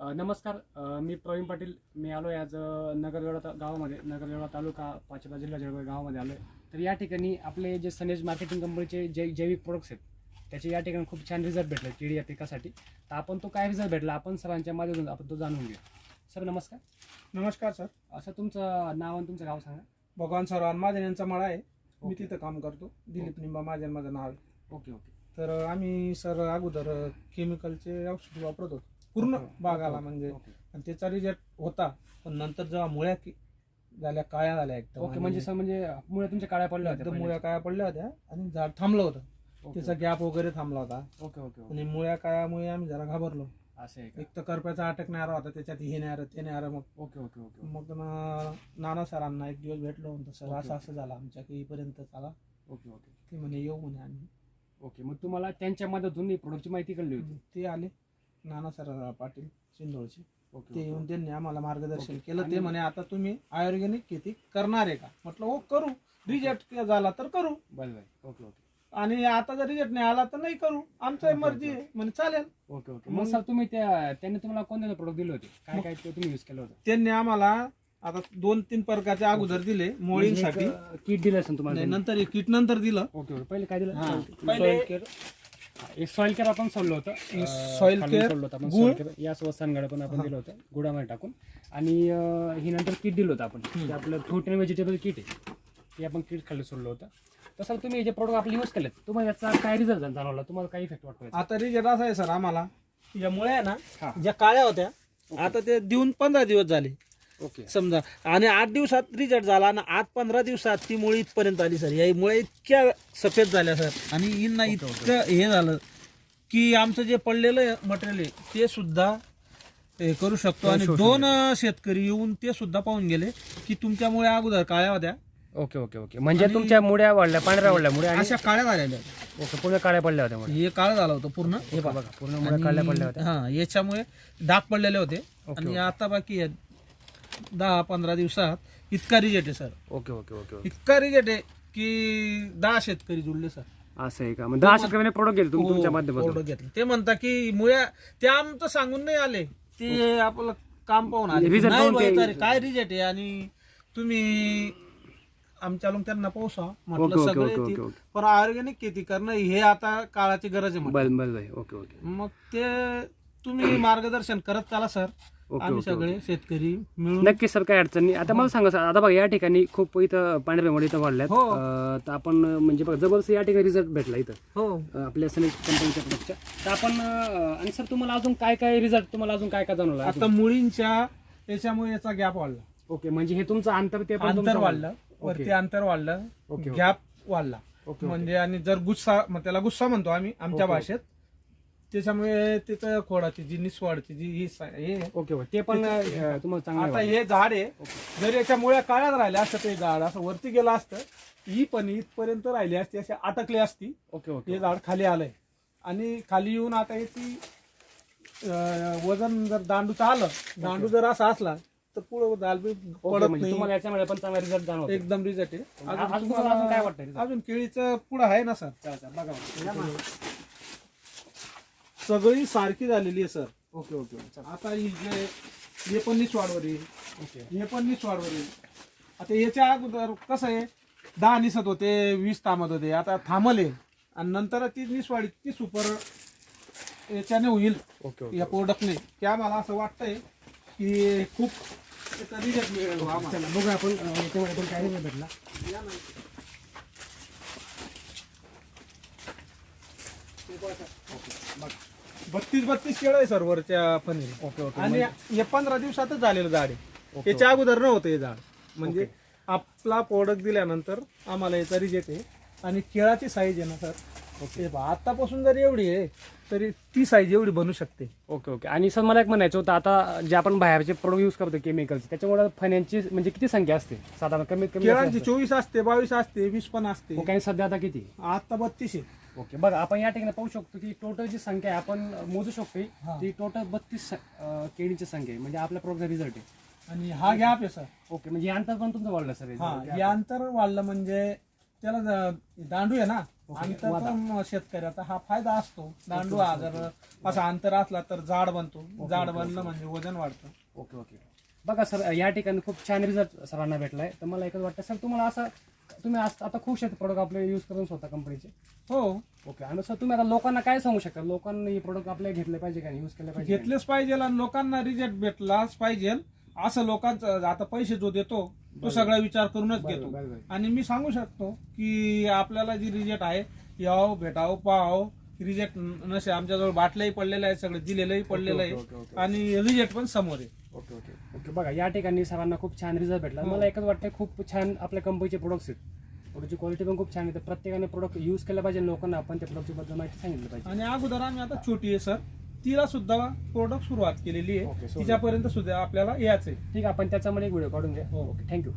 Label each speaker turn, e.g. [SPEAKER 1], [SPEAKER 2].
[SPEAKER 1] नमस्कार. मी प्रवीण पाटील. मी आलो आहे आज नगरगड गावामध्ये. नगरगड तालुका पाचोरा जिल्हा जळगाव गावामध्ये आलो आहे तर या ठिकाणी आपले जे सनेज मार्केटिंग कंपनीचे जे जैविक प्रोडक्ट्स आहेत त्याचे या ठिकाणी खूप छान रिझल्ट भेटले केळी या पिकासाठी. तर आपण तो काय रिझल्ट भेटला आपण सरांच्या माध्यमातून आपण तो जाणून घेऊ. सर नमस्कार.
[SPEAKER 2] नमस्कार सर.
[SPEAKER 1] असं तुमचं नाव आणि तुमचं गाव सांगा.
[SPEAKER 2] भगवान सर महाजन यांचा मळा आहे. मी. तिथं काम करतो. दिलीप निंबा महाजन माझं नाव आहे.
[SPEAKER 1] Okay okay.
[SPEAKER 2] तर आम्ही सर अगोदर केमिकलचे औषध वापरत होतो. पूर्ण. बागाला
[SPEAKER 1] ओके.
[SPEAKER 2] म्हणजे. आणि त्याचा रिझल्ट होता. पण नंतर जेव्हा मुळ्या की- झाल्या काळ्या झाल्या एकदम.
[SPEAKER 1] ओके म्हणजे सर म्हणजे मुळे तुमच्या काळ्या पडल्या
[SPEAKER 2] एकदम
[SPEAKER 1] होत्या
[SPEAKER 2] मुळ्या काळ्या पडल्या होत्या आणि झाड थांबलं होतं. त्याचा गॅप वगैरे थांबला होता.
[SPEAKER 1] ओके ओके
[SPEAKER 2] आणि मुळ्या काळ्यामुळे आम्ही जरा घाबरलो.
[SPEAKER 1] असं आहे का?
[SPEAKER 2] एक तर करप्याचा अटक नाही आला होता त्याच्यात हे नाही आलं ते नाही आलं मग
[SPEAKER 1] ओके ओके ओके
[SPEAKER 2] मग ना- नाना सरांना एक दिवस भेटलो म्हणतो सर
[SPEAKER 1] ओके.
[SPEAKER 2] असं असं झालं आमच्या की इथपर्यंत आला
[SPEAKER 1] ओके ओके.
[SPEAKER 2] ते म्हणे येऊ म्हणे आम्ही.
[SPEAKER 1] ओके मग तुम्हाला त्यांच्या मदतून प्रोडक्टची माहिती कळली होती.
[SPEAKER 2] ते आले. नाना सर पाटील सिंदोळचे
[SPEAKER 1] ओके
[SPEAKER 2] ते. येऊन त्यांनी आम्हाला मार्गदर्शन. केलं. ते म्हणे आता तुम्ही ऑर्गॅनिक शेती करणार आहे का? म्हटलं हो करू. रिजेक्ट झाला तर करू.
[SPEAKER 1] बरं बरं. Okay okay.
[SPEAKER 2] आणि आता जर रिजेक्ट नाही आला तर नाही करू. आमचं मर्जी. आहे म्हणे चालेल.
[SPEAKER 1] Okay okay. मग
[SPEAKER 2] मग-
[SPEAKER 1] सर तुम्ही त्या त्यांनी तुम्हाला कोणते प्रोडक्ट दिले होते? काय काय ते तुम्ही युज केलं होतं?
[SPEAKER 2] त्यांनी आम्हाला आता दोन तीन प्रकारचे अगोदर दिले मोळींसाठी.
[SPEAKER 1] किट दिलं असेल तुम्हाला
[SPEAKER 2] नाही,
[SPEAKER 1] त्यांनी?
[SPEAKER 2] नंतर किट नंतर दिलं.
[SPEAKER 1] Okay okay. पहिले काय दिलं. पहिले एक सॉइल केअर आपण सोडलं होतं अं, खालून
[SPEAKER 2] care,
[SPEAKER 1] सोडलं होतं आपण
[SPEAKER 2] गुळ.
[SPEAKER 1] soil care. यासोबत सनगड पण आपण. दिलं होतं गुडामध्ये टाकून आणि अं, ही नंतर किट दिलं होतं आपण. ते आपलं फ्रूट अँड व्हेजिटेबल किट आहे ते आपण किट खाली सोडलं होतं तसं तुम्ही जे प्रोडक्ट आपले यूज केलेत तुम्हाला याचा काय रिझल्ट जाणवला तुम्हाला काय इफेक्ट वाटतो याचा?
[SPEAKER 2] आता रिजेक्ट असा आहे सर आम्हाला या मुळे आहे
[SPEAKER 1] हा.
[SPEAKER 2] ना ज्या काळ्या होत्या आता ते देऊन पंधरा दिवस झाले
[SPEAKER 1] ओके.
[SPEAKER 2] समजा. आणि आठ दिवसात रिझल्ट झाला आणि आठ पंधरा दिवसात ती मुळे इथपर्यंत आली सर. या मुळे इतक्या सफेद झाल्या सर. आणि यांना. इतकं हे झालं की आमचं जे पडलेलं मटेरियल आहे ते सुद्धा हे करू शकतो. आणि दोन शेतकरी येऊन ते सुद्धा पाहून गेले की तुमच्यामुळे अगोदर काळ्या होत्या.
[SPEAKER 1] Okay okay okay. म्हणजे
[SPEAKER 2] आणि-
[SPEAKER 1] तुमच्या मुड्या वाढल्या पांढऱ्या वाढल्या मुड्या आणि
[SPEAKER 2] अशा काळ्या झालेल्या.
[SPEAKER 1] ओके पूर्ण काळ्या पडल्या होत्या
[SPEAKER 2] हे काळ झालं होतं पूर्ण. हे
[SPEAKER 1] बघा. पूर्ण मुळे काळ्या पडल्या होत्या.
[SPEAKER 2] हा याच्यामुळे डाग पडलेले होते. आणि. आता बाकी दहा पंधरा दिवसात इतका रिजेक्ट आहे sir.
[SPEAKER 1] Okay okay okay okay.
[SPEAKER 2] इतका रिजेक्ट आहे की दहा शेतकरी जुळले सर.
[SPEAKER 1] असं आहे का? मग दहा शेतकऱ्याने प्रोडक्ट घेतले तुम्ही तुमच्या
[SPEAKER 2] हो,
[SPEAKER 1] माध्यमातून
[SPEAKER 2] घेतलं. ते म्हणता की मुळ्या ते आमचं सांगून नाही आले. ते आपलं काम पाहून आले.
[SPEAKER 1] Result
[SPEAKER 2] नाही
[SPEAKER 1] पाहून ते-
[SPEAKER 2] बाई तरी काय रिजेक्ट आहे? आणि तुम्ही आमच्या लोक त्यांना
[SPEAKER 1] ओके
[SPEAKER 2] म्हटलं
[SPEAKER 1] ओके
[SPEAKER 2] सगळे
[SPEAKER 1] ओके ओके
[SPEAKER 2] येतील.
[SPEAKER 1] ओके
[SPEAKER 2] पण ऑर्गॅनिक शेती करणं हे आता काळाची गरज आहे म्हटलं.
[SPEAKER 1] बरं बरं बरं. Okay okay.
[SPEAKER 2] मग ते तुम्ही मार्गदर्शन करत चला सर.
[SPEAKER 1] ओके
[SPEAKER 2] आम्ही
[SPEAKER 1] ओके
[SPEAKER 2] सगळे शेतकरी मिळून
[SPEAKER 1] नक्की सर काय अडचण नाही. आता मला सांगा सर आता बघा या ठिकाणी खूप इथं पांढऱ्या इथं वाढल्यात.
[SPEAKER 2] हो.
[SPEAKER 1] अं, तर आपण म्हणजे बघा जबरदस्त या ठिकाणी रिझल्ट भेटला इथं.
[SPEAKER 2] हो.
[SPEAKER 1] अं, आपल्या सनेज कंपनीच्या प्रोडक्टच्या तर आपण अं, आणि सर तुम्हाला अजून काय काय रिझल्ट तुम्हाला अजून काय काय जाणवलं?
[SPEAKER 2] आता मुळींच्या याच्यामुळे याचा गॅप वाढला.
[SPEAKER 1] ओके म्हणजे हे तुमचं अंतर ते पण
[SPEAKER 2] अंतर वाढलं. वरती अंतर वाढलं.
[SPEAKER 1] Okay, okay.
[SPEAKER 2] गॅप वाढला.
[SPEAKER 1] ओके
[SPEAKER 2] म्हणजे आणि जर गुस्सा मग त्याला गुस्सा म्हणतो आम्ही आमच्या
[SPEAKER 1] ओके.
[SPEAKER 2] भाषेत त्याच्यामुळे तिथं खोडाची जी निस्वाडची जी ही सा- हे आहे,
[SPEAKER 1] ओके ओके. ते पण अं, तुम्हाला चांगलं
[SPEAKER 2] आता. हे झाड आहे. जर याच्या मुळ्या काळ्यात राहिल्या असतं ते झाड असं वरती गेलं असतं ही पण इथपर्यंत राहिली असती अशी अटकली असती.
[SPEAKER 1] ओके ओके
[SPEAKER 2] हे झाड खाली आलंय. आणि खाली येऊन आता याची अं, वजन जर दांडूचं आलं दांडू जर असा असला तर पुढं झाड बी
[SPEAKER 1] ओके
[SPEAKER 2] पडत
[SPEAKER 1] म्हणजे
[SPEAKER 2] नाही.
[SPEAKER 1] तुम्हाला याच्यामुळे पण चांगला रिझल्ट जाणवतो.
[SPEAKER 2] एकदम रिझल्ट आहे.
[SPEAKER 1] अजून तुम्हाला अजून काय
[SPEAKER 2] तुम्हाला-
[SPEAKER 1] वाटतं result?
[SPEAKER 2] अजून केळीचं पुढं आहे ना सर?
[SPEAKER 1] बघा.
[SPEAKER 2] सगळी सारखी झालेली आहे सर.
[SPEAKER 1] Okay okay okay.
[SPEAKER 2] आता ही जे हे पण निस्वाडवर येईल
[SPEAKER 1] ओके.
[SPEAKER 2] हे पण निस्वाडवर येईल आता याच्या अगोदर कसं आहे दहा निसत होते वीस थांबत होते. आता थांबले. आणि नंतर ती निसवाडी ती सुपर याच्याने होईल.
[SPEAKER 1] ओके ओके
[SPEAKER 2] या प्रोडक्टने की आम्हाला असं वाटतंय की खूप रिजल्ट मिळेल बुवा आम्हाला.
[SPEAKER 1] चला बघू आपण अं, याच्यामध्ये पण काय रिझल्ट भेटला
[SPEAKER 2] बत्तीस बत्तीस केळ आहे सर वरच्या पनीर.
[SPEAKER 1] ओके ओके
[SPEAKER 2] आणि हे पंधरा दिवसातच झालेलं झाड आहे.
[SPEAKER 1] ओके,
[SPEAKER 2] याच्या अगोदर नव्हतं हे झाड. म्हणजे
[SPEAKER 1] ओके.
[SPEAKER 2] आपला प्रोडक्ट दिल्यानंतर आम्हाला याचा रिजेक्ट आहे. आणि केळाची साईज आहे ना सर पहा, आतापासून जर एवढी आहे तरी ती साईज एवढी बनू शकते.
[SPEAKER 1] ओके ओके आणि सर मला एक म्हणायचं होतं आता जे आपण बाहेरचे प्रोडक्ट यूज करतो केमिकल्स त्याच्यामुळे फण्यांची म्हणजे किती संख्या असते? साधारण कमीत कमी
[SPEAKER 2] केळांची चोवीस असते बावीस असते वीस पण असते.
[SPEAKER 1] ओके आणि सध्या आता किती?
[SPEAKER 2] आता बत्तीस आहे.
[SPEAKER 1] ओके बघा आपण या ठिकाणी पाहू शकतो की टोटल जी संख्या आहे आपण मोजू शकतो. ती टोटल बत्तीस केळीची संख्या आहे म्हणजे आपल्या प्रोडक्टचा रिझल्ट आहे.
[SPEAKER 2] आणि हा गॅप आहे सर.
[SPEAKER 1] ओके म्हणजे हे अंतर पण तुमचं वाढलं सर
[SPEAKER 2] हा अंतर वाढलं म्हणजे त्याला ज- दांडू आहे ना? अंतर
[SPEAKER 1] वादा.
[SPEAKER 2] पण शेतकऱ्याचा हा फायदा असतो. दांडू हा जर असा अंतर असला तर जाड बनतो. जाड बनलं. म्हणजे वजन वाढतं.
[SPEAKER 1] Okay okay. बघा सर या ठिकाणी खूप छान रिझल्ट सरांना भेटलाय. तर मला एकच वाटतं सर तुम्हाला असं तुम्ही आज- आता खुश आहेत प्रोडक्ट आपले यूज करून स्वतः कंपनीचे
[SPEAKER 2] हो
[SPEAKER 1] ओके आणि सर तुम्ही आता लोकांना काय सांगू शकता लोकांनी हे प्रोडक्ट आपले घेतले पाहिजे का यूज केले पाहिजे?
[SPEAKER 2] घेतलेच पाहिजे आणि लोकांना रिजेक्ट भेटलाच पाहिजे असं लोकांचं आता पैसे जो देतो तो. सगळा विचार करूनच घेतो. आणि मी सांगू शकतो की आपल्याला जी रिजेक्ट आहे याव भेटाव पाहाव रिजेक्ट नसे आमच्याजवळ बाटल्याही पडलेल्या आहेत सगळं दिलेलंही पडलेलं आहे. आणि रिजेक्ट पण समोर आहे
[SPEAKER 1] ओके ओके. ओके बघा या ठिकाणी सरांना खूप छान रिझल्ट भेटला. मला एकच वाटतं खूप छान आपल्या कंपनीचे प्रोडक्ट्स आहेत. प्रोडक्टची क्वालिटी पण खूप छान आहे. तर प्रत्येकाने प्रोडक्ट यूज केलं पाहिजे लोकांना आपण त्या प्रोडक्टची बद्दल माहिती सांगितलं पाहिजे.
[SPEAKER 2] आणि अगोदर आम्ही आता छोटी आहे सर. तिला सुद्धा प्रोडक्ट सुरुवात केलेली आहे. तिच्यापर्यंत सुद्धा आपल्याला यायचं आहे
[SPEAKER 1] ठीक आहे आपण त्याच्यामध्ये एक व्हिडिओ काढून घ्या.
[SPEAKER 2] हो.
[SPEAKER 1] Okay thank you